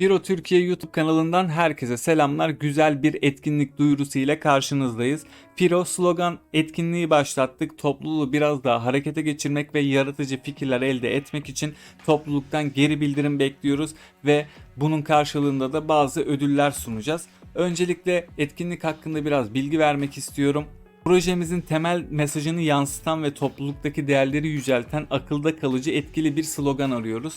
Biro Türkiye YouTube kanalından herkese selamlar. Güzel bir etkinlik duyurusu ile karşınızdayız. Piro slogan etkinliği başlattık. Topluluğu biraz daha harekete geçirmek ve yaratıcı fikirler elde etmek için topluluktan geri bildirim bekliyoruz ve bunun karşılığında da bazı ödüller sunacağız. Öncelikle etkinlik hakkında biraz bilgi vermek istiyorum. Projemizin temel mesajını yansıtan ve topluluktaki değerleri yücelten akılda kalıcı etkili bir slogan arıyoruz.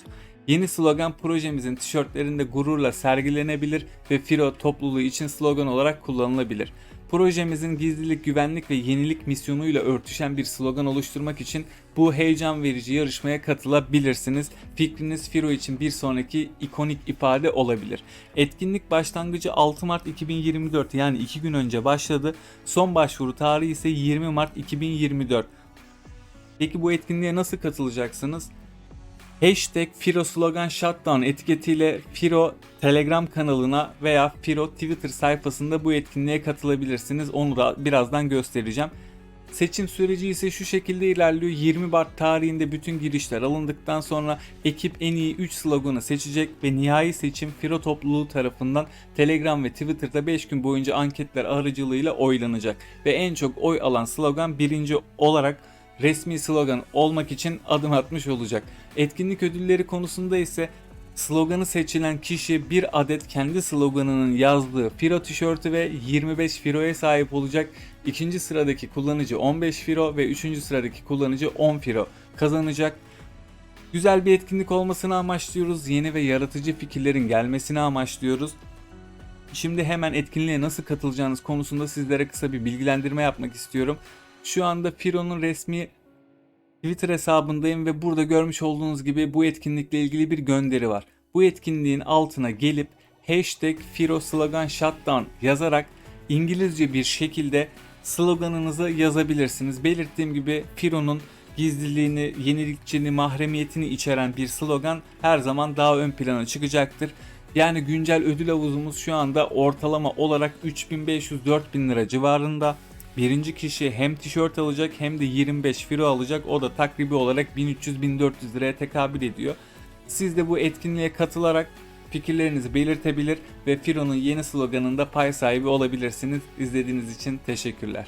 Yeni slogan projemizin tişörtlerinde gururla sergilenebilir ve Firo topluluğu için slogan olarak kullanılabilir. Projemizin gizlilik, güvenlik ve yenilik misyonuyla örtüşen bir slogan oluşturmak için bu heyecan verici yarışmaya katılabilirsiniz. Fikriniz Firo için bir sonraki ikonik ifade olabilir. Etkinlik başlangıcı 6 Mart 2024 yani 2 gün önce başladı. Son başvuru tarihi ise 20 Mart 2024. Peki bu etkinliğe nasıl katılacaksınız? Hashtag Firo Slogan Shutdown etiketiyle Firo Telegram kanalına veya Firo Twitter sayfasında bu etkinliğe katılabilirsiniz. Onu da birazdan göstereceğim. Seçim süreci ise şu şekilde ilerliyor. 20 Mart tarihinde bütün girişler alındıktan sonra ekip en iyi 3 sloganı seçecek ve nihai seçim Firo topluluğu tarafından Telegram ve Twitter'da 5 gün boyunca anketler aracılığıyla oylanacak. Ve en çok oy alan slogan birinci olarak resmi slogan olmak için adım atmış olacak. Etkinlik ödülleri konusunda ise sloganı seçilen kişi bir adet kendi sloganının yazdığı Firo tişörtü ve 25 Firo'ya sahip olacak. İkinci sıradaki kullanıcı 15 Firo ve üçüncü sıradaki kullanıcı 10 Firo kazanacak. Güzel bir etkinlik olmasını amaçlıyoruz. Yeni ve yaratıcı fikirlerin gelmesini amaçlıyoruz. Şimdi hemen etkinliğe nasıl katılacağınız konusunda sizlere kısa bir bilgilendirme yapmak istiyorum. Şu anda Firo'nun resmi Twitter hesabındayım ve burada görmüş olduğunuz gibi bu etkinlikle ilgili bir gönderi var. Bu etkinliğin altına gelip hashtag Firo Slogan Shutdown yazarak İngilizce bir şekilde sloganınızı yazabilirsiniz. Belirttiğim gibi Firo'nun gizliliğini, yenilikçiliğini, mahremiyetini içeren bir slogan her zaman daha ön plana çıkacaktır. Yani güncel ödül havuzumuz şu anda ortalama olarak 3500-4000 lira civarında. Birinci kişi hem tişört alacak hem de 25 firo alacak. O da takribi olarak 1300-1400 liraya tekabül ediyor. Siz de bu etkinliğe katılarak fikirlerinizi belirtebilir ve Firo'nun yeni sloganında pay sahibi olabilirsiniz. İzlediğiniz için teşekkürler.